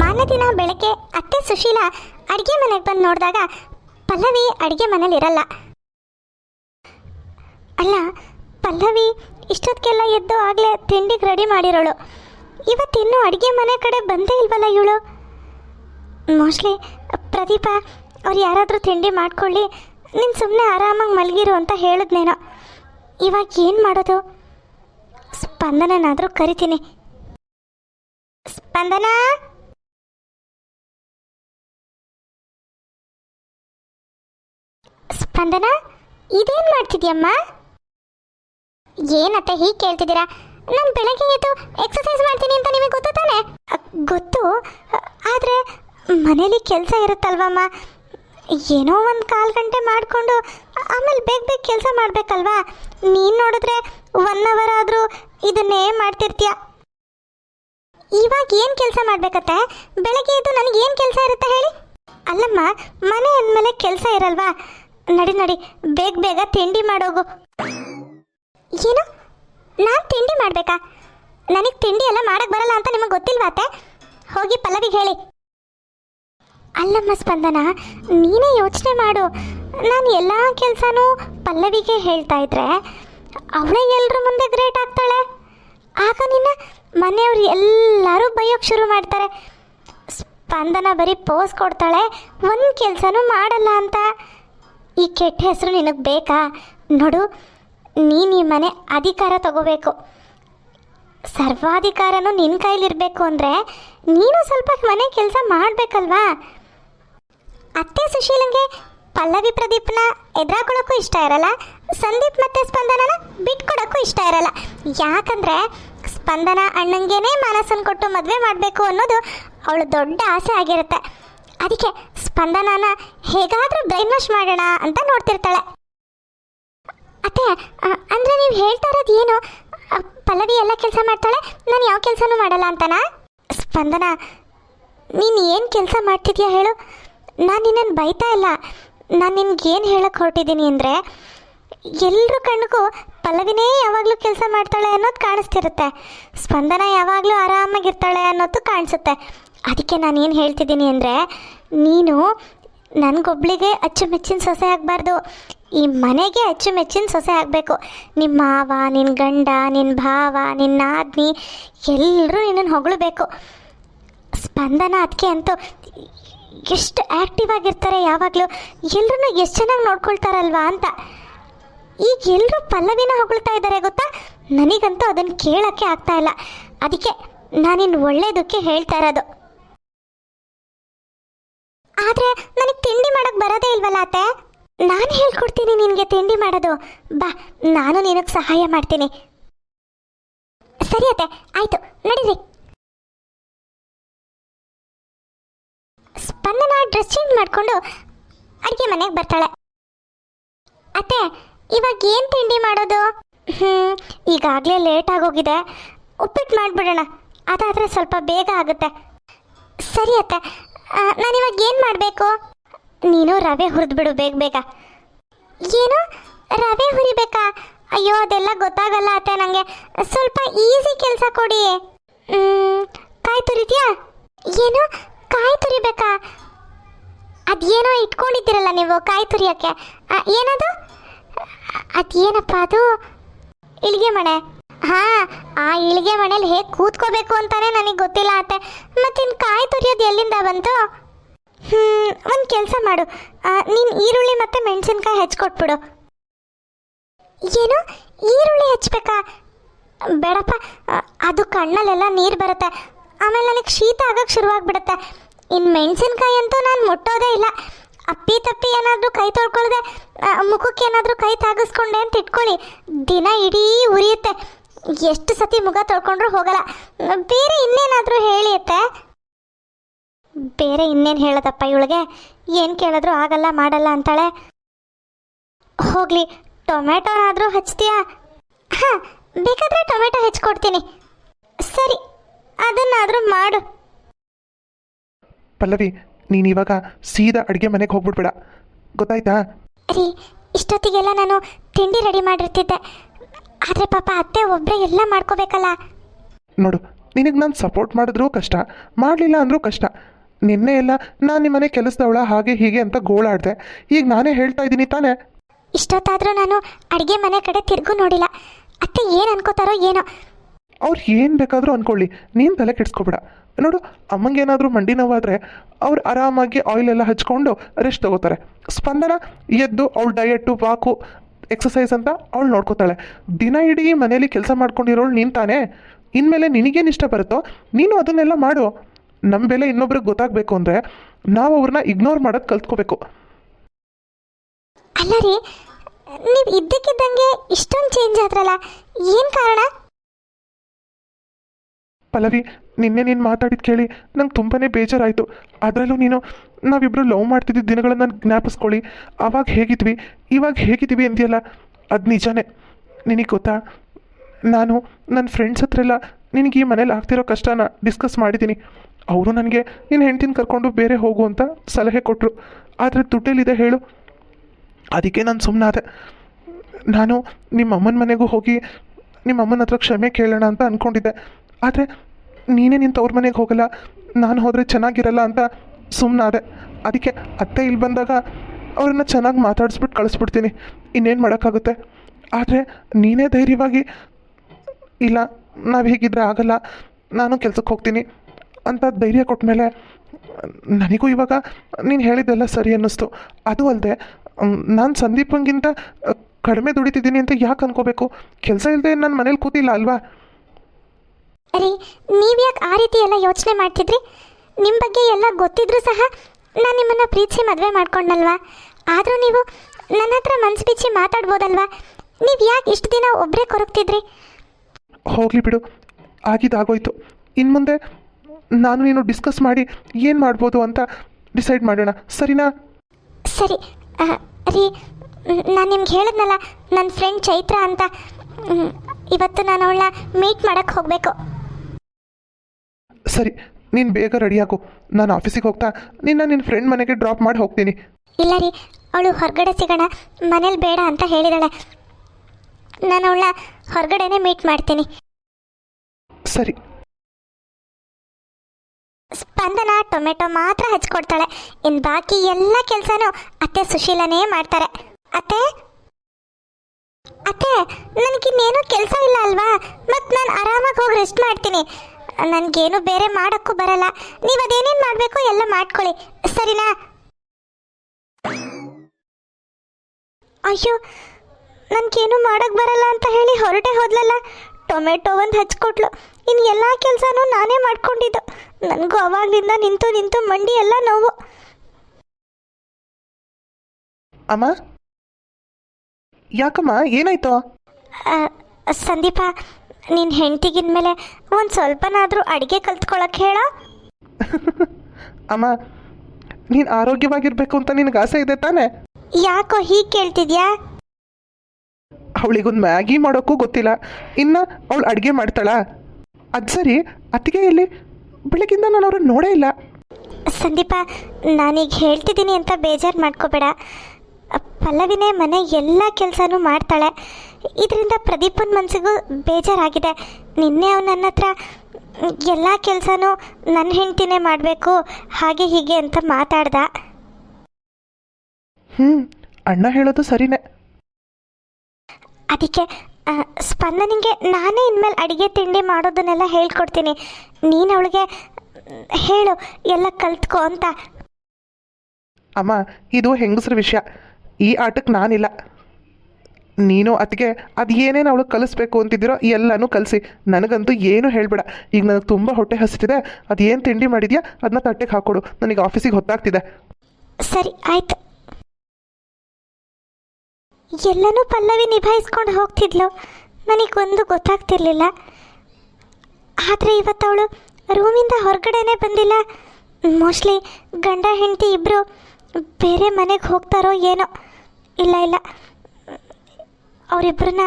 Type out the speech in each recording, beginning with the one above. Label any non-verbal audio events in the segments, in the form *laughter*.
ಮಾರನೇ ಬೆಳಗ್ಗೆ ಅತ್ತೆ ಸುಶೀಲಾ ಅಡುಗೆ ಮನೆಗೆ ಬಂದು ನೋಡಿದಾಗ ಪಲ್ಲವಿ ಅಡುಗೆ ಮನೇಲಿರಲ್ಲ ಅಲ್ಲ, ಪಲ್ಲವಿ ಇಷ್ಟೊತ್ತಿಗೆಲ್ಲ ಎದ್ದು ಆಗಲೇ ತಿಂಡಿಗೆ ರೆಡಿ ಮಾಡಿರೋಳು. ಇವತ್ತಿನ್ನೂ ಅಡುಗೆ ಮನೆ ಕಡೆ ಬಂದೇ ಇಲ್ವಲ್ಲ ಇವಳು? ಮೋಸ್ಟ್ಲಿ ಪ್ರದೀಪ ಅವ್ರು ಯಾರಾದರೂ ತಿಂಡಿ ಮಾಡ್ಕೊಳ್ಳಿ, ನೀನು ಸುಮ್ಮನೆ ಆರಾಮಾಗಿ ಮಲಗಿರು ಅಂತ ಹೇಳಿದ್ನೇನೋ. ಇವಾಗ ಏನು ಮಾಡೋದು? ಸ್ಪಂದನನಾದರೂ ಕರಿತೀನಿ. ಸ್ಪಂದನ? ಸ್ಪಂದನ? ಇದೇನು ಮಾಡ್ತಿದ್ಯಮ್ಮ? ಏನತ್ತ ಹೀಗೆ ಕೇಳ್ತಿದ್ದೀರಾ? ನಾನು ಬೆಳಗ್ಗೆ ಎದ್ದು ಎಕ್ಸಸೈಸ್ ಮಾಡ್ತೀನಿ ಅಂತ ನಿಮಗೆ ಗೊತ್ತು ತಾನೆ? ಗೊತ್ತು. ಆದರೆ ಮನೇಲಿ ಕೆಲಸ ಇರುತ್ತಲ್ವಮ್ಮ? ಏನೋ ಒಂದು ಕಾಲು ಗಂಟೆ ಮಾಡಿಕೊಂಡು ಆಮೇಲೆ ಬೇಗ ಬೇಗ ಕೆಲಸ ಮಾಡಬೇಕಲ್ವಾ? ನೀನು ನೋಡಿದ್ರೆ ಒನ್ ಅವರ್ ಆದರೂ ಇದನ್ನೇ ಮಾಡ್ತಿರ್ತೀಯ? ಇವಾಗ ಏನು ಕೆಲಸ ಮಾಡಬೇಕತ್ತೆ? ಬೆಳಗ್ಗೆ ಎದ್ದು ನನಗೇನು ಕೆಲಸ ಇರುತ್ತೆ ಹೇಳಿ? ಅಲ್ಲಮ್ಮ, ಮನೆ ಅಂದಮೇಲೆ ಕೆಲಸ ಇರಲ್ವಾ? ನಡಿ ನಡಿ. ಬೇಗ ಬೇಗ ತಿಂಡಿ ಮಾಡೋಗು. ಏನು? ನಾನು ತಿಂಡಿ ಮಾಡಬೇಕಾ? ನನಗೆ ತಿಂಡಿ ಎಲ್ಲ ಮಾಡಕ್ಕೆ ಬರಲ್ಲ ಅಂತ ನಿಮಗೆ ಗೊತ್ತಿಲ್ವಾತೆ ಹೋಗಿ ಪಲ್ಲವಿಗೆ ಹೇಳಿ. ಅಲ್ಲಮ್ಮ ಸ್ಪಂದನ, ನೀನೇ ಯೋಚನೆ ಮಾಡು. ನಾನು ಎಲ್ಲ ಕೆಲಸನೂ ಪಲ್ಲವಿಗೆ ಹೇಳ್ತಾ ಇದ್ರೆ ಅವಳೇ ಎಲ್ಲರ ಮುಂದೆ ಗ್ರೇಟ್ ಆಗ್ತಾಳೆ. ಆಗ ನಿನ್ನ ಮನೆಯವರು ಎಲ್ಲರೂ ಬೈಯೋಕ್ಕೆ ಶುರು ಮಾಡ್ತಾರೆ. ಸ್ಪಂದನ ಬರೀ ಪೋಸ್ ಕೊಡ್ತಾಳೆ, ಒಂದು ಕೆಲಸನೂ ಮಾಡಲ್ಲ ಅಂತ. ಈ ಕೆಟ್ಟ ಹೆಸರು ನಿನಗೆ ಬೇಕಾ? ನೋಡು, ನೀನು ಈ ಮನೆ ಅಧಿಕಾರ ತಗೋಬೇಕು. ಸರ್ವಾಧಿಕಾರನೂ ನಿನ್ನ ಕೈಲಿರಬೇಕು ಅಂದರೆ ನೀನು ಸ್ವಲ್ಪ ಮನೆ ಕೆಲಸ ಮಾಡಬೇಕಲ್ವಾ? ಅತ್ತೆ ಸುಶೀಲಂಗೆ ಪಲ್ಲವಿ ಪ್ರದೀಪ್ನ ಎದುರಾಕೊಳ್ಳೋಕ್ಕೂ ಇಷ್ಟ ಇರಲ್ಲ, ಸಂದೀಪ್ ಮತ್ತೆ ಸ್ಪಂದನನ ಬಿಟ್ಕೊಡೋಕ್ಕೂ ಇಷ್ಟ ಇರಲ್ಲ. ಯಾಕಂದರೆ ಸ್ಪಂದನ ಅಣ್ಣಂಗೇನೆ ಮನಸ್ಸನ್ನು ಕೊಟ್ಟು ಮದುವೆ ಮಾಡಬೇಕು ಅನ್ನೋದು ಅವಳು ದೊಡ್ಡ ಆಸೆ ಆಗಿರುತ್ತೆ. ಅದಕ್ಕೆ ಸ್ಪಂದನನ ಹೇಗಾದರೂ ಬ್ರೈನ್ ವಾಶ್ ಮಾಡೋಣ ಅಂತ ನೋಡ್ತಿರ್ತಾಳೆ. ಅತ್ತೆ ಅಂದರೆ ನೀವು ಹೇಳ್ತಾ ಇರೋದು ಏನು? ಪಲ್ಲವಿ ಎಲ್ಲ ಕೆಲಸ ಮಾಡ್ತಾಳೆ, ನಾನು ಯಾವ ಕೆಲಸನೂ ಮಾಡಲ್ಲ ಅಂತನಾ? ಸ್ಪಂದನ, ನೀನು ಏನು ಕೆಲಸ ಮಾಡ್ತಿದ್ಯಾ ಹೇಳು? ನಾನು ನಿನ್ನನ್ನು ಬೈತಾ ಇಲ್ಲ. ನಾನು ನಿನ್ಗೆ ಏನು ಹೇಳಕ್ಕೆ ಹೊರಟಿದ್ದೀನಿ ಅಂದರೆ ಎಲ್ಲರ ಕಣ್ಣಿಗೂ ಪಲ್ಲವಿನೇ ಯಾವಾಗಲೂ ಕೆಲಸ ಮಾಡ್ತಾಳೆ ಅನ್ನೋದು ಕಾಣಿಸ್ತಿರುತ್ತೆ. ಸ್ಪಂದನ ಯಾವಾಗಲೂ ಆರಾಮಾಗಿರ್ತಾಳೆ ಅನ್ನೋದು ಕಾಣಿಸುತ್ತೆ. ಅದಕ್ಕೆ ನಾನು ಏನು ಹೇಳ್ತಿದ್ದೀನಿ ಅಂದರೆ, ನೀನು ನನಗೊಬ್ಳಿಗೆ ಅಚ್ಚುಮೆಚ್ಚಿನ ಸೊಸೆ ಆಗಬಾರ್ದು. ಈ ಮನೆಗೆ ಅಚ್ಚುಮೆಚ್ಚಿನ ಸೊಸೆ ಆಗಬೇಕು. ನಿಮ್ಮ ಮಾವ ನಿನ್ನ ಗಂಡ ನಿನ್ನ ಭಾವ ನಿನ್ನ ನಾದ್ನಿ ಎಲ್ಲರೂ ನಿನ್ನನ್ನು ಹೊಗಳಬೇಕು. ಸ್ಪಂದನ ಅದಕ್ಕೆ ಅಂತೂ ಎಷ್ಟು ಆ್ಯಕ್ಟಿವ್ ಆಗಿರ್ತಾರೆ ಯಾವಾಗಲೂ. ಎಲ್ಲರೂ ಎಷ್ಟು ಚೆನ್ನಾಗಿ ನೋಡ್ಕೊಳ್ತಾರಲ್ವಾ ಅಂತ. ಈಗ ಎಲ್ಲರೂ ಪಲ್ಲವಿನ ಹೊಗಳ್ತಾ ಇದ್ದಾರೆ ಗೊತ್ತಾ? ನನಗಂತೂ ಅದನ್ನು ಕೇಳೋಕ್ಕೆ ಆಗ್ತಾ ಇಲ್ಲ. ಅದಕ್ಕೆ ನಾನಿನ್ನು ಒಳ್ಳೆಯದಕ್ಕೆ ಹೇಳ್ತಾ ಇರೋದು. ಆದರೆ ನನಗೆ ತಿಂಡಿ ಮಾಡಕ್ ಬರೋದೇ ಇಲ್ವಲ್ಲ ಅತ್ತೆ? ನಾನು ಹೇಳ್ಕೊಡ್ತೀನಿ ನಿನಗೆ ತಿಂಡಿ ಮಾಡೋದು. ಬಾ, ನಾನು ನಿನಗೆ ಸಹಾಯ ಮಾಡ್ತೀನಿ. ಸರಿ ಅತ್ತೆ, ಆಯ್ತು, ನಡೀರಿ. ಸ್ಪಂದನ ಡ್ರೆಸ್ ಚೇಂಜ್ ಮಾಡಿಕೊಂಡು ಅಡುಗೆ ಮನೆಗೆ ಬರ್ತಾಳೆ. ಅತ್ತೆ, ಇವಾಗ ಏನು ತಿಂಡಿ ಮಾಡೋದು? ಹ್ಞೂ ಈಗಾಗಲೇ ಲೇಟ್ ಆಗೋಗಿದೆ. ಉಪ್ಪಿಟ್ಟು ಮಾಡಿಬಿಡೋಣ. ಅದಾದರೆ ಸ್ವಲ್ಪ ಬೇಗ ಆಗುತ್ತೆ. ಸರಿ ಅತ್ತೆ ನಾನು ಇವಾಗ ಏನು ಮಾಡಬೇಕು? ನೀನು ರವೆ ಹುರಿದ್ಬಿಡು ಬೇಗ ಬೇಗ. ಏನು? ರವೆ ಹುರಿಬೇಕಾ? ಅಯ್ಯೋ, ಅದೆಲ್ಲ ಗೊತ್ತಾಗಲ್ಲ ಅತ್ತೆ ನನಗೆ ಸ್ವಲ್ಪ ಈಸಿ ಕೆಲಸ ಕೊಡಿ. ಕಾಯಿ ತುರಿದ್ಯಾ? ಏನು? ಕಾಯಿ ತುರಿಬೇಕಾ? ಅದೇನೋ ಇಟ್ಕೊಂಡಿದ್ದೀರಲ್ಲ ನೀವು ಕಾಯಿ ತುರಿಯೋಕ್ಕೆ. ಏನದು? ಅದೇನಪ್ಪ ಅದು? ಇಳಿಗೆ ಮಣೆ. ಹಾ, ಆ ಇಳಿಗೆ ಮನೇಲಿ ಹೇಗೆ ಕೂತ್ಕೋಬೇಕು ಅಂತಾನೆ ನನಗೆ ಗೊತ್ತಿಲ್ಲ ಅತ್ತೆ. ಮತ್ತಿನ್ ಕಾಯಿ ತುರಿಯೋದು ಎಲ್ಲಿಂದ ಬಂತು? ಹ್ಞೂ ಒಂದು ಕೆಲಸ ಮಾಡು. ನೀನು ಈರುಳ್ಳಿ ಮತ್ತು ಮೆಣಸಿನ್ಕಾಯಿ ಹೆಚ್ಚಿಕೊಟ್ಬಿಡು ಏನು? ಈರುಳ್ಳಿ ಹೆಚ್ಚಬೇಕಾ ಬೇಡಪ್ಪ ಅದು ಕಣ್ಣಲ್ಲೆಲ್ಲ ನೀರು ಬರುತ್ತೆ. ಆಮೇಲೆ ನನಗೆ ಶೀತ ಆಗಕ್ಕೆ ಶುರುವಾಗ್ಬಿಡುತ್ತೆ. ಇನ್ನು ಮೆಣಸಿನ್ಕಾಯಿ ಅಂತೂ ನಾನು ಮುಟ್ಟೋದೇ ಇಲ್ಲ. ಅಪ್ಪಿ ತಪ್ಪಿ ಏನಾದರೂ ಕೈ ತೊಳ್ಕೊಳ್ದೆ ಮುಖಕ್ಕೆ ಏನಾದರೂ ಕೈ ತಾಗಿಸ್ಕೊಂಡೆ ಅಂತ ಇಟ್ಕೊಳ್ಳಿ. ದಿನ ಇಡೀ ಉರಿಯುತ್ತೆ. ಎಷ್ಟು ಸತಿ ಮುಖ ತೊಳ್ಕೊಂಡ್ರು ಹೋಗಲ್ಲ. ಬೇರೆ ಇನ್ನೇನಾದರೂ ಹೇಳಿಯತ್ತೆ ಬೇರೆ ಇನ್ನೇನು ಹೇಳೋದಪ್ಪ ಇವಳಿಗೆ? ಏನು ಕೇಳಿದ್ರು ಆಗಲ್ಲ ಮಾಡಲ್ಲ ಅಂತಾಳೆ. ಹೋಗ್ಲಿ ಟೊಮೆಟೊನಾದರೂ ಹಚ್ತೀಯಾ? ಹಾಂ ಬೇಕಾದರೆ ಟೊಮೆಟೊ ಹೆಚ್ಚಿಕೊಡ್ತೀನಿ ಸರಿ ಅದನ್ನಾದರೂ ಮಾಡು. ಪಲ್ಲವಿ ನೀನು ಇವಾಗ ಸೀದಾ ಅಡುಗೆ ಮನೆಗೆ ಹೋಗ್ಬಿಡ್ಬೇಡ. ಗೊತ್ತಾಯ್ತಾ? ರೀ ಇಷ್ಟೊತ್ತಿಗೆಲ್ಲ ನಾನು ತಿಂಡಿ ರೆಡಿ ಮಾಡಿರ್ತಿದ್ದೆ. ಆದರೆ ಪಾಪ ಅತ್ತೆ ಒಬ್ಬರೇ ಎಲ್ಲ ಮಾಡ್ಕೋಬೇಕಲ್ಲ. ನೋಡು ನಿನಗೆ ನಾನು ಸಪೋರ್ಟ್ ಮಾಡಿದ್ರೂ ಕಷ್ಟ ಮಾಡಲಿಲ್ಲ ಅಂದರೂ ಕಷ್ಟ. ನಿನ್ನೆ ಎಲ್ಲ ನಾನು ನಿಮ್ಮನೆ ಕೆಲಸದವಳ ಹಾಗೆ ಹೀಗೆ ಅಂತ ಗೋಳಾಡಿದೆ. ಈಗ ನಾನೇ ಹೇಳ್ತಾ ಇದ್ದೀನಿ ತಾನೇ? ಇಷ್ಟೊತ್ತಾದರೂ ನಾನು ಅಡುಗೆ ಮನೆ ಕಡೆ ತಿರುಗು ನೋಡಿಲ್ಲ. ಅತ್ತೆ ಏನು ಅನ್ಕೋತಾರೋ ಏನೋ. ಅವ್ರು ಏನು ಬೇಕಾದರೂ ಅಂದ್ಕೊಳ್ಳಿ ನೀನು ತಲೆ ಕೆಡಿಸ್ಕೊಬೇಡ. ನೋಡು ಅಮ್ಮಂಗೇನಾದರೂ ಮಂಡಿ ನೋವಾದರೆ ಅವ್ರು ಆರಾಮಾಗಿ ಆಯಿಲ್ ಎಲ್ಲ ಹಚ್ಕೊಂಡು ರೆಸ್ಟ್ ತಗೋತಾರೆ. ಸ್ಪಂದನ ಎದ್ದು ಅವ್ಳ ಡಯೆಟ್ಟು ವಾಕು ಎಕ್ಸಸೈಸ್ ಅಂತ ಅವಳು ನೋಡ್ಕೋತಾಳೆ. ದಿನ ಇಡೀ ಮನೇಲಿ ಕೆಲಸ ಮಾಡ್ಕೊಂಡಿರೋಳು ನೀನು ತಾನೇ? ಇನ್ಮೇಲೆ ನಿನಗೇನು ಇಷ್ಟ ಬರುತ್ತೋ? ನೀನು ಅದನ್ನೆಲ್ಲ ಮಾಡು. ನಮ್ಮ ಬೆಲೆ ಇನ್ನೊಬ್ರಿಗೆ ಗೊತ್ತಾಗಬೇಕು ಅಂದರೆ ನಾವು ಅವ್ರನ್ನ ಇಗ್ನೋರ್ ಮಾಡೋದು ಕಲ್ತ್ಕೋಬೇಕು. ಅಲ್ಲ ರೀ ನೀವು ಇದ್ದಕ್ಕಿದ್ದಂಗೆ ಇಷ್ಟೊಂದು ಚೇಂಜ್ ಆದ್ರಲ್ಲ ಏನು ಕಾರಣ? ಪಲ್ಲವಿ ನಿನ್ನೆ ನೀನು ಮಾತಾಡಿದ್ದು ಕೇಳಿ ನಂಗೆ ತುಂಬಾ ಬೇಜಾರಾಯಿತು. ಅದರಲ್ಲೂ ನೀನು ನಾವಿಬ್ಬರು ಲವ್ ಮಾಡ್ತಿದ್ದ ದಿನಗಳನ್ನ ಜ್ಞಾಪಿಸ್ಕೊಳ್ಳಿ. ಆವಾಗ ಹೇಗಿದ್ವಿ? ಇವಾಗ ಹೇಗಿದ್ದೀವಿ ಅಂದಿಯಲ್ಲ? ಅದು ನಿಜಾನೇ. ನಿನಗೆ ಗೊತ್ತಾ? ನಾನು ನನ್ನ ಫ್ರೆಂಡ್ಸ್ ಹತ್ರ ಎಲ್ಲ ನಿನಗೆ ಈ ಮನೇಲಿ ಆಗ್ತಿರೋ ಕಷ್ಟನ ಡಿಸ್ಕಸ್ ಮಾಡಿದ್ದೀನಿ ಅವರು ನನಗೆ ನಿನ್ನ ಹೆಂಡ್ತಿನ ಕರ್ಕೊಂಡು ಬೇರೆ ಹೋಗು ಅಂತ ಸಲಹೆ ಕೊಟ್ಟರು ಆದರೆ ದುಡ್ಡಲ್ಲಿದೆ ಹೇಳು. ಅದಕ್ಕೆ ನಾನು ಸುಮ್ಮನಾದೆ ನಾನು ನಿಮ್ಮ ಅಮ್ಮನ ಮನೆಗೂ ಹೋಗಿ ನಿಮ್ಮ ಅಮ್ಮನ ಹತ್ರ ಕ್ಷಮೆ ಕೇಳೋಣ ಅಂತ ಅಂದ್ಕೊಂಡಿದ್ದೆ ಆದರೆ ನೀನೇ ನಿನ್ನ ತವ್ರ ಮನೆಗೆ ಹೋಗಲ್ಲ, ನಾನು ಹೋದರೆ ಚೆನ್ನಾಗಿರಲ್ಲ ಅಂತ ಸುಮ್ಮನಾದೆ ಅದಕ್ಕೆ ಅತ್ತೆ ಇಲ್ಲಿ ಬಂದಾಗ ಅವ್ರನ್ನ ಚೆನ್ನಾಗಿ ಮಾತಾಡಿಸ್ಬಿಟ್ಟು ಕಳಿಸ್ಬಿಡ್ತೀನಿ. ಇನ್ನೇನು ಮಾಡೋಕ್ಕಾಗುತ್ತೆ? ಆದರೆ ನೀನೇ ಧೈರ್ಯವಾಗಿ, ಇಲ್ಲ, ನಾವು ಹೀಗಿದ್ರೆ ಆಗಲ್ಲ, ನಾನು ಕೆಲ್ಸಕ್ಕೆ ಹೋಗ್ತೀನಿ ಅಂತ ಧೈರ್ಯ ಕೊಟ್ಟ ಮೇಲೆ ನನಗೂ ಇವಾಗ ನೀನು ಹೇಳಿದ್ದೆಲ್ಲ ಸರಿ ಅನ್ನಿಸ್ತು. ಅದು ಅಲ್ಲದೆ ನಾನು ಸಂದೀಪಂಗಿಂತ ಕಡಿಮೆ ದುಡಿತಿದ್ದೀನಿ ಅಂತ ಯಾಕೆ ಅನ್ಕೋಬೇಕು? ಕೆಲಸ ಇಲ್ಲದೆ ನನ್ನ ಮನೇಲಿ ಕೂತಿಲ್ಲ ಅಲ್ವಾ? ರೀ ನೀವ್ಯಾಕೆ ಆ ರೀತಿ ಎಲ್ಲ ಯೋಚನೆ ಮಾಡ್ತಿದ್ರಿ? ನಿಮ್ಮ ಬಗ್ಗೆ ಎಲ್ಲ ಗೊತ್ತಿದ್ರೂ ಸಹ ನಾನು ನಿಮ್ಮನ್ನು ಪ್ರೀತಿಸಿ ಮದುವೆ ಮಾಡ್ಕೊಂಡಲ್ವಾ ಆದರೂ ನೀವು ನನ್ನ ಹತ್ರ ಮನ್ಸು ಬಿಚ್ಚಿ ಮಾತಾಡ್ಬೋದಲ್ವಾ? ನೀವು ಯಾಕೆ ಇಷ್ಟು ದಿನ ಒಬ್ಬರೇ ಕೊರಗ್ತಿದ್ರಿ? ಹೋಗಲಿ ಬಿಡು. ಆಗಿದ್ದಾಗೋಯ್ತು. ಇನ್ನು ಮುಂದೆ ನಾನು ನೀನು ಡಿಸ್ಕಸ್ ಮಾಡಿ ಏನು ಮಾಡ್ಬೋದು ಅಂತ ಡಿಸೈಡ್ ಮಾಡೋಣ. ಸರಿನಾ? ಸರಿ. ಆ, ರೀ ನಾನು ನಿಮ್ಗೆ ಹೇಳಿದ್ನಲ್ಲ ನನ್ನ ಫ್ರೆಂಡ್ ಚೈತ್ರ ಅಂತ. ಮ್, ಇವತ್ತು ನಾನು ಅವಳನ್ನ ಮೀಟ್ ಮಾಡೋಕ್ಕೆ ಹೋಗಬೇಕು. ಸರಿ ನೀನು ಬೇಗ ರೆಡಿ ರೆಡಿಯಾಗು ನಾನು ಆಫೀಸಿಗೆ ಹೋಗ್ತಾ ನಿನ್ನ ನಿನ್ನ ಫ್ರೆಂಡ್ ಮನೆಗೆ ಡ್ರಾಪ್ ಮಾಡಿ ಹೋಗ್ತೀನಿ. ಇಲ್ಲ ರೀ ಅವಳು ಹೊರಗಡೆ ಸಿಗೋಣ ಮನೇಲಿ ಬೇಡ ಅಂತ ಹೇಳಿದಾಳೆ. ನಾನು ಅವಳ ಹೊರಗಡೆನೆ ಮೀಟ್ ಮಾಡ್ತೀನಿ. ಸರಿ. ಸ್ಪಂದನ ಟೊಮೆಟೊ ಮಾತ್ರ ಹಚ್ಕೊಡ್ತಾಳೆ. ಇನ್ನು ಬಾಕಿ ಎಲ್ಲ ಕೆಲಸನೂ ಅತ್ತೆ ಸುಶೀಲನೇ ಮಾಡ್ತಾರೆ. ಅತ್ತೆ? ಅತ್ತೆ ನನಗಿನ್ನೇನು ಕೆಲಸ ಇಲ್ಲ ಅಲ್ವಾ? ಮತ್ತೆ ನಾನು ಆರಾಮಾಗಿ ಹೋಗಿ ರೆಸ್ಟ್ ಮಾಡ್ತೀನಿ. ನನಗೇನು ಬೇರೆ ಮಾಡೋಕ್ಕೂ ಬರಲ್ಲ. ನೀವು ಅದೇನೇನು ಮಾಡಬೇಕು ಎಲ್ಲ ಮಾಡ್ಕೊಳ್ಳಿ. ಸರಿನಾ? ಅಯ್ಯೋ ನನಗೇನು ಮಾಡೋಕ್ಕೆ ಬರಲ್ಲ ಅಂತ ಹೇಳಿ ಹೊರಟೆ ಹೋದ್ಲಲ್ಲ. ಟೊಮೆಟೊ ಒಂದು ಹಚ್ಕೊಟ್ಲು. ಇನ್ನು ಎಲ್ಲ ಕೆಲಸನೂ ನಾನೇ ಮಾಡ್ಕೊಂಡಿದ್ದು. ನನಗೂ ಅವಾಗಿಂದ ನಿಂತು ನಿಂತು ಮಂಡಿ ಎಲ್ಲ ನೋವು. ಅಮ್ಮ? ಯಾಕಮ್ಮ ಏನಾಯ್ತು? ಸಂದೀಪ ನಿನ್ನ ಹೆಂಡತಿಗಿದ್ಮೇಲೆ ಒಂದು ಸ್ವಲ್ಪನಾದರೂ ಅಡುಗೆ ಕಲ್ತ್ಕೊಳಕ್ಕೆ ಹೇಳ? ಅಮ್ಮ ನೀನು ಆರೋಗ್ಯವಾಗಿರ್ಬೇಕು ಅಂತ ನಿನಗೆ ಆಸೆ ಇದೆ ತಾನೆ? ಯಾಕೋ ಹೀಗೆ ಕೇಳ್ತಿದ್ಯಾ? ಅವಳಿಗೊಂದು ಮ್ಯಾಗಿ ಮಾಡೋಕ್ಕೂ ಗೊತ್ತಿಲ್ಲ. ಇನ್ನು ಅವಳು ಅಡುಗೆ ಮಾಡ್ತಾಳ. ಅದು ಸರಿ ಅತ್ತಿಗೆ ಇಲ್ಲಿ ಬೆಳಗಿಂದ ನಾನು ಅವ್ರನ್ನ ನೋಡೇ ಇಲ್ಲ. ಸಂದೀಪ ನಾನೀಗ ಹೇಳ್ತಿದ್ದೀನಿ ಅಂತ ಬೇಜಾರು ಮಾಡ್ಕೋಬೇಡ. ಪಲ್ಲವಿನೇ ಮನೆ ಎಲ್ಲ ಕೆಲಸನೂ ಮಾಡ್ತಾಳೆ. ಇದರಿಂದ ಪ್ರದೀಪನ ಮನಸ್ಸಿಗೂ ಬೇಜಾರಾಗಿದೆ. ನಿನ್ನೆ ಅವನು ನನ್ನ ಹತ್ರ ಎಲ್ಲ ಕೆಲಸನೂ ನನ್ನ ಹೆಂಡ್ತಿನೇ ಮಾಡಬೇಕು ಹಾಗೆ ಹೀಗೆ ಅಂತ ಮಾತಾಡ್ದ. ಹ್ಞೂ ಅಣ್ಣ ಹೇಳೋದು ಸರಿನೇ. ಅದಕ್ಕೆ ಸ್ಪಂದನಿಗೆ ನಾನೇ ಇನ್ಮೇಲೆ ಅಡುಗೆ ತಿಂಡಿ ಮಾಡೋದನ್ನೆಲ್ಲ ಹೇಳ್ಕೊಡ್ತೀನಿ. ನೀನು ಅವಳಿಗೆ ಹೇಳು ಎಲ್ಲ ಕಲ್ತ್ಕೊ ಅಂತ. ಅಮ್ಮ ಇದು ಹೆಂಗಸ್ರ ವಿಷಯ. ಈ ಆಟಕ್ಕೆ ನಾನಿಲ್ಲ. ನೀನು ಅತ್ತಿಗೆ ಅದು ಏನೇನು ಅವಳು ಕಲಿಸ್ಬೇಕು ಅಂತಿದ್ದೀರೋ ಎಲ್ಲನೂ ಕಲಿಸಿ. ನನಗಂತೂ ಏನು ಹೇಳಬೇಡ. ಈಗ ನನಗೆ ತುಂಬ ಹೊಟ್ಟೆ ಹಸಿತಿದೆ. ಅದು ಏನು ತಿಂಡಿ ಮಾಡಿದ್ಯಾ? ಅದನ್ನ ತಟ್ಟೆಗೆ ಹಾಕ್ಕೊಡು ನನಗೆ ಆಫೀಸಿಗೆ ಹೊತ್ತಾಗ್ತಿದೆ. ಸರಿ, ಆಯ್ತು. ಎಲ್ಲನೂ ಪಲ್ಲವಿ ನಿಭಾಯಿಸ್ಕೊಂಡು ಹೋಗ್ತಿದ್ಲು. ನನಗೊಂದು ಗೊತ್ತಾಗ್ತಿರ್ಲಿಲ್ಲ. ಆದರೆ ಇವತ್ತು ಅವಳು ರೂಮಿಂದ ಹೊರಗಡೆನೇ ಬಂದಿಲ್ಲ. ಮೋಸ್ಟ್ಲಿ ಗಂಡ ಹೆಂಡತಿ ಇಬ್ಬರು ಬೇರೆ ಮನೆಗೆ ಹೋಗ್ತಾರೋ ಏನೋ. ಇಲ್ಲ ಇಲ್ಲ. ಅವರಿಬ್ಬರನ್ನ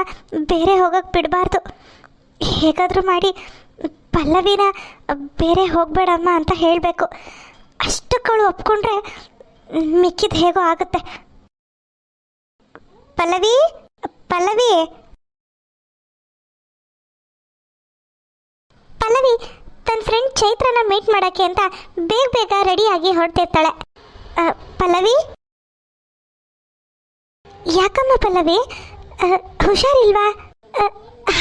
ಬೇರೆ ಹೋಗಕ್ಕೆ ಬಿಡಬಾರ್ದು. ಹೇಗಾದರೂ ಮಾಡಿ ಪಲ್ಲವಿನ ಬೇರೆ ಹೋಗಬೇಡಮ್ಮ ಅಂತ ಹೇಳಬೇಕು. ಕಳು ಒಪ್ಕೊಂಡ್ರೆ ಮಿಕ್ಕಿದ ಹೇಗೋ ಆಗುತ್ತೆ. ಪಲ್ಲವಿ ಪಲ್ಲವಿ. ಪಲ್ಲವಿ ತನ್ನ ಫ್ರೆಂಡ್ ಚೈತ್ರನ ಮೀಟ್ ಮಾಡೋಕ್ಕೆ ಅಂತ ಬೇಗ ಬೇಗ ರೆಡಿಯಾಗಿ ಹೊರಟಿರ್ತಾಳೆ. ಪಲ್ಲವಿ? ಯಾಕಮ್ಮ ಪಲ್ಲವಿ? ಹುಷಾರಿಲ್ವಾ?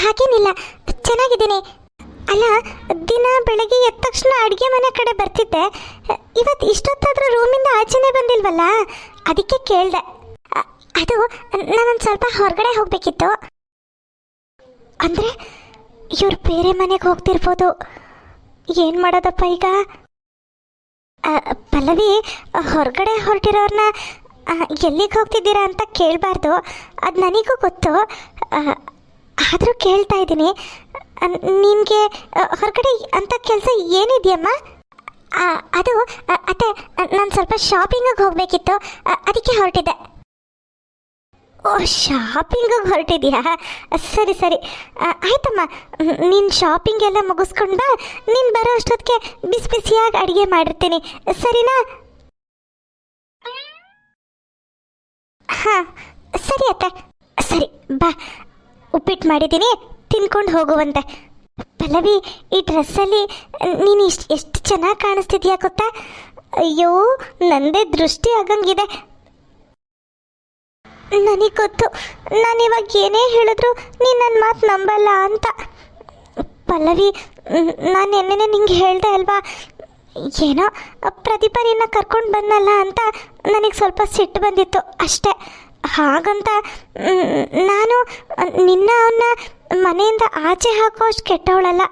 ಹಾಗೇನಿಲ್ಲ. ಚೆನ್ನಾಗಿದ್ದೀನಿ. ಅಲ್ಲ, ದಿನ ಬೆಳಗ್ಗೆ ಎದ್ದ ತಕ್ಷಣ ಅಡುಗೆ ಮನೆ ಕಡೆ ಬರ್ತಿದ್ದೆ. ಇವತ್ತು ಇಷ್ಟೊತ್ತಾದ್ರೂ ರೂಮಿಂದ ಆಚೆನೇ ಬಂದಿಲ್ವಲ್ಲ? ಅದಕ್ಕೆ ಕೇಳಿದೆ. ಅದು ನಾನೊಂದು ಸ್ವಲ್ಪ ಹೊರಗಡೆ ಹೋಗಬೇಕಿತ್ತು. ಅಂದರೆ, ಇವ್ರು ಬೇರೆ ಮನೆಗೆ ಹೋಗ್ತಿರ್ಬೋದು. ಏನು ಮಾಡೋದಪ್ಪ ಈಗ? ಪಲ್ಲವಿ ಹೊರಗಡೆ ಹೊರಟಿರೋರ್ನ ಎಲ್ಲಿಗೆ ಹೋಗ್ತಿದ್ದೀರಾ ಅಂತ ಕೇಳಬಾರ್ದು. ಅದು ನನಗೂ ಗೊತ್ತು. ಆದರೂ ಕೇಳ್ತಾ ಇದ್ದೀನಿ. ನಿಮಗೆ ಹೊರಗಡೆ ಅಂತ ಕೆಲಸ ಏನಿದೆಯಮ್ಮ? ಅದು ಅತ್ತೆ, ನಾನು ಸ್ವಲ್ಪ ಶಾಪಿಂಗಿಗೆ ಹೋಗಬೇಕಿತ್ತು. ಅದಕ್ಕೆ ಹೊರಟಿದ್ದೆ. ಓ, ಶಾಪಿಂಗಿಗೆ ಹೊರಟಿದ್ಯಾ? ಸರಿ ಸರಿ. ಆಯ್ತಮ್ಮ. ನಿನ್ನ ಶಾಪಿಂಗ್ ಎಲ್ಲ ಮುಗಿಸ್ಕೊಂಡು ಬಾ. ನೀನು ಬರೋ ಅಷ್ಟೊತ್ತಿಗೆ ಬಿಸಿ ಬಿಸಿಯಾಗಿ ಅಡುಗೆ ಮಾಡಿರ್ತೀನಿ. ಸರಿನಾ? ಹಾಂ, ಸರಿ ಅತ್ತ. ಸರಿ, ಬಾ. ಉಪ್ಪಿಟ್ಟು ಮಾಡಿದ್ದೀನಿ, ತಿನ್ಕೊಂಡು ಹೋಗುವಂತೆ. ಪಲ್ಲವಿ, ಈ ಡ್ರೆಸ್ಸಲ್ಲಿ ನೀನು ಇಷ್ಟು, ಎಷ್ಟು ಚೆನ್ನಾಗಿ ಕಾಣಿಸ್ತಿದ್ಯಾ ಗೊತ್ತಾ? ಅಯ್ಯೋ, ನಂದೇ ದೃಷ್ಟಿ ಆಗಂಗಿದೆ. ನನಗೆ ಗೊತ್ತು, ನಾನು ಇವಾಗ ಏನೇ ಹೇಳಿದ್ರು ನೀನು ನನ್ನ ಮಾತು ನಂಬಲ್ಲ ಅಂತ. ಪಲ್ಲವಿ ನಾನು ನಿನ್ನೆ ನಿಂಗೆ ಹೇಳ್ದೆ ಅಲ್ವಾ? ಏನೋ ಪ್ರದೀಪ ನಿನ್ನ ಕರ್ಕೊಂಡು ಬಂದಲ್ಲ ಅಂತ ನನಗೆ ಸ್ವಲ್ಪ ಸಿಟ್ಟು ಬಂದಿತ್ತು ಅಷ್ಟೇ. ಹಾಗಂತ ನಾನು ನಿನ್ನ ಅವನ್ನ ಮನೆಯಿಂದ ಆಚೆ ಹಾಕೋ ಅಷ್ಟು ಕೆಟ್ಟವಳಲ್ಲ.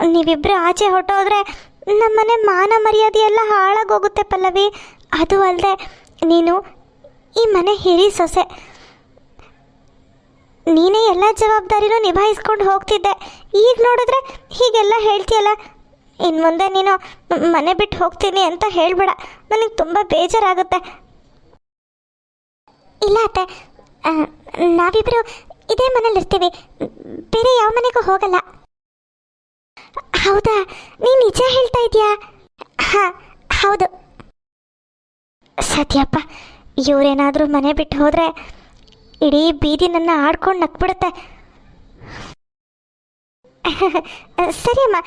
ನೀವಿಬ್ಬರು ಆಚೆ ಹೊಟ್ಟೋದ್ರೆ ನಮ್ಮನೆ ಮಾನ ಮರ್ಯಾದೆ ಎಲ್ಲ ಹಾಳಾಗೋಗುತ್ತೆ ಪಲ್ಲವಿ. ಅದು ಅಲ್ಲದೆ ನೀನು ಈ ಮನೆ ಹಿರಿ ಸೊಸೆ. ನೀನೇ ಎಲ್ಲ ಜವಾಬ್ದಾರಿನೂ ನಿಭಾಯಿಸ್ಕೊಂಡು ಹೋಗ್ತಿದ್ದೆ. ಈಗ ನೋಡಿದ್ರೆ ಹೀಗೆಲ್ಲ ಹೇಳ್ತೀಯಲ್ಲ? ಇನ್ನು ಮುಂದೆ ನೀನು ಮನೆ ಬಿಟ್ಟು ಹೋಗ್ತೀನಿ ಅಂತ ಹೇಳಬೇಡ. ನನಗೆ ತುಂಬ ಬೇಜಾರಾಗುತ್ತೆ. ಇಲ್ಲ ಅತ್ತೆ. ನಾವಿಬ್ಬರು ಇದೇ ಮನೇಲಿ ಇರ್ತೀವಿ ಬೇರೆ ಯಾವ ಮನೆಗೂ ಹೋಗಲ್ಲ. ಹೌದಾ? ನೀನು ನಿಜ ಹೇಳ್ತಾ ಇದೆಯಾ? ಹಾಂ, ಹೌದು. ಸತ್ಯಪ್ಪ, ಇವರೇನಾದರೂ ಮನೆ ಬಿಟ್ಟು ಹೋದರೆ ಇಡೀ ಬೀದಿ ನನ್ನ ಆಡ್ಕೊಂಡು ನಕ್ಬಿಡುತ್ತೆ. *laughs* ಸರಿ ಅಮ್ಮ.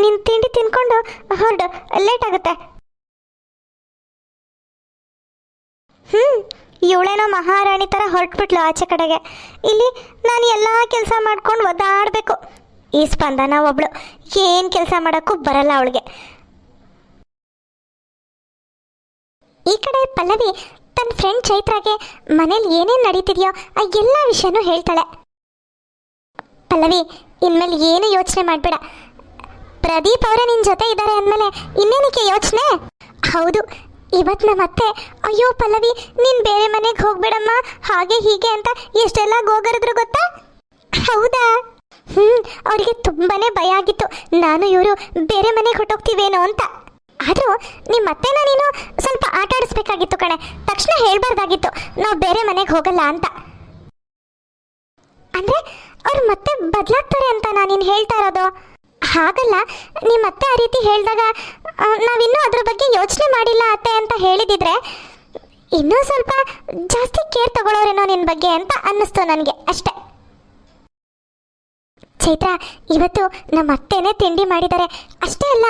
ನಿನ್ನ ತಿಂಡಿ ತಿನ್ಕೊಂಡು, ಹೊರಡು. ಲೇಟ್ ಆಗುತ್ತೆ. ಹ್ಮ್, ಇವಳೇನೋ ಮಹಾರಾಣಿ ಥರ ಹೊರಟ್ಬಿಟ್ಲು ಆಚೆ ಕಡೆಗೆ. ಇಲ್ಲಿ ನಾನು ಎಲ್ಲ ಕೆಲಸ ಮಾಡ್ಕೊಂಡು ಒದ್ದಾಡ್ಬೇಕು. ಈ ಸ್ಪಂದನ ಒಬ್ಳು. ಏನು ಕೆಲಸ ಮಾಡೋಕ್ಕೂ ಬರಲ್ಲ ಅವಳಿಗೆ. ಈ ಕಡೆ ಪಲ್ಲವಿ ತನ್ನ ಫ್ರೆಂಡ್ ಚೈತ್ರಾಗೆ ಮನೇಲಿ ಏನೇನು ನಡೀತಿದೆಯೋ ಆ ಎಲ್ಲ ವಿಷಯನೂ ಹೇಳ್ತಾಳೆ. ಪಲ್ಲವಿ ಇನ್ಮೇಲೆ ಏನು ಯೋಚನೆ ಮಾಡಬೇಡ. ಪ್ರದೀಪ್ ಅವರೇ ನಿನ್ನ ಜೊತೆ ಇದ್ದಾರೆ ಅಂದಮೇಲೆ ಇನ್ನೇನಕ್ಕೆ ಯೋಚನೆ? ಹೌದು ಇವತ್ತು ನಮ್ಮ ಅತ್ತೆ, ಅಯ್ಯೋ ಪಲ್ಲವಿ, ನೀನು ಬೇರೆ ಮನೆಗೆ ಹೋಗ್ಬೇಡಮ್ಮ, ಹಾಗೆ ಹೀಗೆ ಅಂತ ಎಷ್ಟೆಲ್ಲ ಗೋಗರಿದ್ರು ಗೊತ್ತಾ? ಹೌದಾ? ಹ್ಞೂ ಅವರಿಗೆ ತುಂಬಾನೇ ಭಯ ಆಗಿತ್ತು. ನಾನು ಇವರು ಬೇರೆ ಮನೆಗೆ ಹೊಟ್ಟೋಗ್ತೀವೇನೋ ಅಂತ. ಆದರೂ ನಿಮ್ಮ ಅತ್ತೆನ ನೀನು ಸ್ವಲ್ಪ ಆಟ ಆಡಿಸ್ಬೇಕಾಗಿತ್ತು ಕಣೆ. ತಕ್ಷಣ ಹೇಳ್ಬಾರ್ದಾಗಿತ್ತು. ನಾವು ಬೇರೆ ಮನೆಗೆ ಹೋಗಲ್ಲ ಅಂತ. ಅಂದ್ರೆ ಅವ್ರು ಮತ್ತೆ ಬದಲಾಗ್ತಾರೆ ಅಂತ ನಾನು ಹೇಳ್ತಾ ಇರೋದು. ಹಾಗಲ್ಲ ನಿಮ್ಮ ಅತ್ತೆ ಆ ರೀತಿ ಹೇಳಿದಾಗ ನಾವಿನ್ನೂ ಅದ್ರ ಬಗ್ಗೆ ಯೋಚನೆ ಮಾಡಿಲ್ಲ ಅತ್ತೆ ಅಂತ ಹೇಳಿದಿದ್ರೆ, ಇನ್ನೂ ಸ್ವಲ್ಪ ಜಾಸ್ತಿ ಕೇರ್ ತಗೊಳ್ಳೋರೇನೋ ನಿನ್ನ ಬಗ್ಗೆ ಅಂತ ಅನ್ನಿಸ್ತು ನನಗೆ ಅಷ್ಟೇ. ಚೈತ್ರ, ಇವತ್ತು ನಮ್ಮ ಅತ್ತೆನೇ ತಿಂಡಿ ಮಾಡಿದ್ದಾರೆ ಅಷ್ಟೇ ಅಲ್ಲ,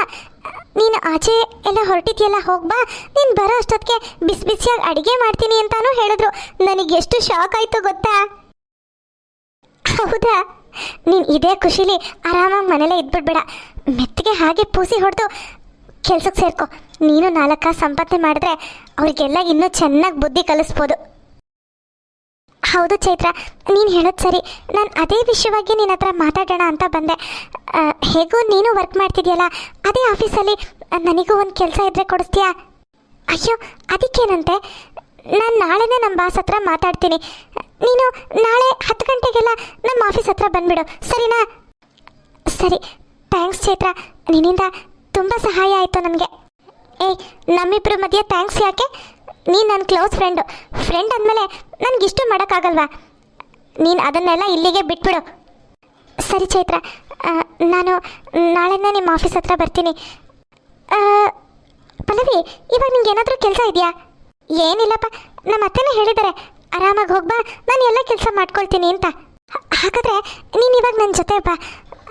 ನೀನು ಆಚೆ ಎಲ್ಲ ಹೊರಟಿದ್ಯಲ್ಲ ಹೋಗ್ಬಾ ನೀನು ಬರೋ ಅಷ್ಟೊತ್ತಿಗೆ ಬಿಸಿ ಬಿಸಿಯಾಗಿ ಅಡುಗೆ ಮಾಡ್ತೀನಿ ಅಂತಾನೂ ಹೇಳಿದ್ರು. ನನಗೆ ಎಷ್ಟು ಶಾಕ್ ಆಯಿತು ಗೊತ್ತಾ? ಹೌದಾ ನೀನು ಇದೇ ಖುಷಿಲಿ ಆರಾಮಾಗಿ ಮನೇಲೇ ಇದ್ಬಿಡ್ಬೇಡ. ಮೆತ್ತಗೆ ಹಾಗೆ ಪೂಸಿ ಹೊಡೆದು ಕೆಲ್ಸಕ್ಕೆ ಸೇರ್ಕೊ. ನೀನು ನಾಲ್ಕ ಸಂಪಾದನೆ ಮಾಡಿದ್ರೆ ಅವ್ರಿಗೆಲ್ಲ ಇನ್ನೂ ಚೆನ್ನಾಗಿ ಬುದ್ಧಿ ಕಲಿಸ್ಬೋದು. ಹೌದು ಚೈತ್ರ, ನೀನು ಹೇಳೋದು ಸರಿ. ನಾನು ಅದೇ ವಿಷಯವಾಗಿ ನಿನ್ನ ಹತ್ರ ಮಾತಾಡೋಣ ಅಂತ ಬಂದೆ. ಹೇಗೂ ನೀನು ವರ್ಕ್ ಮಾಡ್ತಿದ್ಯಲ್ಲ, ಅದೇ ಆಫೀಸಲ್ಲಿ ನನಗೂ ಒಂದು ಕೆಲಸ ಇದ್ರೆ ಕೊಡಿಸ್ತೀಯಾ? ಅಯ್ಯೋ, ಅದಕ್ಕೇನಂತೆ? ನಾನು ನಾಳೆನೇ ನಮ್ಮ ಬಾಸ್ ಹತ್ರ ಮಾತಾಡ್ತೀನಿ. ನೀನು ನಾಳೆ ಹತ್ತು ಗಂಟೆಗೆಲ್ಲ ನಮ್ಮ ಆಫೀಸ್ ಹತ್ರ ಬಂದ್ಬಿಡು. ಸರಿನಾ? ಸರಿ. ಥ್ಯಾಂಕ್ಸ್ ಚೈತ್ರ. ನಿನ್ನಿಂದ ತುಂಬ ಸಹಾಯ ಆಯಿತು ನನಗೆ. ಏಯ್ ನಮ್ಮಿಬ್ಬರ ಮಧ್ಯೆ ಥ್ಯಾಂಕ್ಸ್ ಯಾಕೆ? ನೀನು ನನ್ನ ಕ್ಲೋಸ್ ಫ್ರೆಂಡು. ಫ್ರೆಂಡ್ ಅಂದಮೇಲೆ ನನಗಿಷ್ಟು ಮಾಡೋಕ್ಕಾಗಲ್ವಾ? ನೀನು ಅದನ್ನೆಲ್ಲ ಇಲ್ಲಿಗೆ ಬಿಟ್ಬಿಡು. ಸರಿ ಚೈತ್ರ. ನಾನು ನಾಳೆನೇ ನಿಮ್ಮ ಆಫೀಸ್ ಹತ್ರ ಬರ್ತೀನಿ. ಪಲ್ಲವಿ, ಇವಾಗ ನಿಂಗೆ ಏನಾದರೂ ಕೆಲಸ ಇದೆಯಾ? ಏನಿಲ್ಲಪ್ಪ. ನಮ್ಮ ಅತ್ತೆನೇ ಹೇಳಿದ್ದಾರೆ. ಆರಾಮಾಗಿ ಹೋಗ್ಬಾ, ನಾನು ಎಲ್ಲ ಕೆಲಸ ಮಾಡ್ಕೊಳ್ತೀನಿ ಅಂತ. ಹಾಗಾದರೆ ನೀನು ಇವಾಗ ನನ್ನ ಜೊತೆ ಬಾ.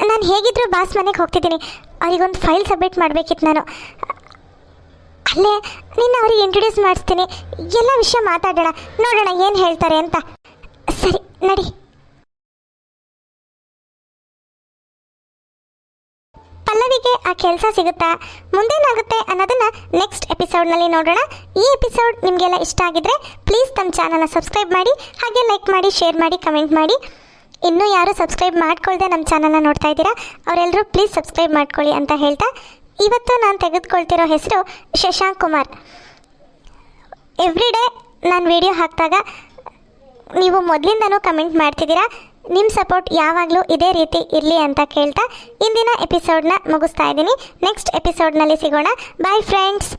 ನಾನು ಹೇಗಿದ್ರು ಬಾಸ್ ಮನೆಗೆ ಹೋಗ್ತಿದ್ದೀನಿ. ಅವರಿಗೊಂದು ಫೈಲ್ ಸಬ್ಮಿಟ್ ಮಾಡಬೇಕಿತ್ತು ನಾನು. ಅಲ್ಲೇ ನಿನ್ನ ಅವ್ರಿಗೆ ಇಂಟ್ರೊಡ್ಯೂಸ್ ಮಾಡಿಸ್ತೀನಿ. ಎಲ್ಲ ವಿಷಯ ಮಾತಾಡೋಣ. ನೋಡೋಣ ಏನು ಹೇಳ್ತಾರೆ ಅಂತ. ಸರಿ, ನಡಿ. ಪಲ್ಲವಿಗೆ ಆ ಕೆಲಸ ಸಿಗುತ್ತಾ? ಮುಂದೇನಾಗುತ್ತೆ ಅನ್ನೋದನ್ನ ನೆಕ್ಸ್ಟ್ ಎಪಿಸೋಡ್ನಲ್ಲಿ ನೋಡೋಣ. ಈ ಎಪಿಸೋಡ್ ನಿಮಗೆಲ್ಲ ಇಷ್ಟ ಆಗಿದ್ರೆ ಪ್ಲೀಸ್ ನಮ್ಮ ಚಾನಲ್ನ ಸಬ್ಸ್ಕ್ರೈಬ್ ಮಾಡಿ, ಹಾಗೆ ಲೈಕ್ ಮಾಡಿ ಶೇರ್ ಮಾಡಿ ಕಮೆಂಟ್ ಮಾಡಿ. ಇನ್ನೂ ಯಾರು ಸಬ್ಸ್ಕ್ರೈಬ್ ಮಾಡ್ಕೊಳ್ಳದೆ ನಮ್ಮ ಚಾನಲ್ನ ನೋಡ್ತಾ ಇದ್ದೀರಾ ಅವರೆಲ್ಲರೂ ಪ್ಲೀಸ್ ಸಬ್ಸ್ಕ್ರೈಬ್ ಮಾಡ್ಕೊಳ್ಳಿ ಅಂತ ಹೇಳ್ತಾ, ಇವತ್ತು ನಾನು ತೆಗೆದುಕೊಳ್ತಿರೋ ಹೆಸರು ಶಶಾಂಕ್ ಕುಮಾರ್. ಎವ್ರಿ ಡೇ ನಾನು ವಿಡಿಯೋ ಹಾಕಿದಾಗ ನೀವು ಮೊದಲಿಂದನೂ ಕಮೆಂಟ್ ಮಾಡ್ತಿದ್ದೀರಾ ನಿಮ್ಮ ಸಪೋರ್ಟ್ ಯಾವಾಗಲೂ ಇದೇ ರೀತಿ ಇರಲಿ ಅಂತ ಕೇಳ್ತಾ ಇಂದಿನ ಎಪಿಸೋಡ್ನ ಮುಗಿಸ್ತಾ ಇದ್ದೀನಿ. ನೆಕ್ಸ್ಟ್ ಎಪಿಸೋಡ್ನಲ್ಲಿ ಸಿಗೋಣ. Bye friends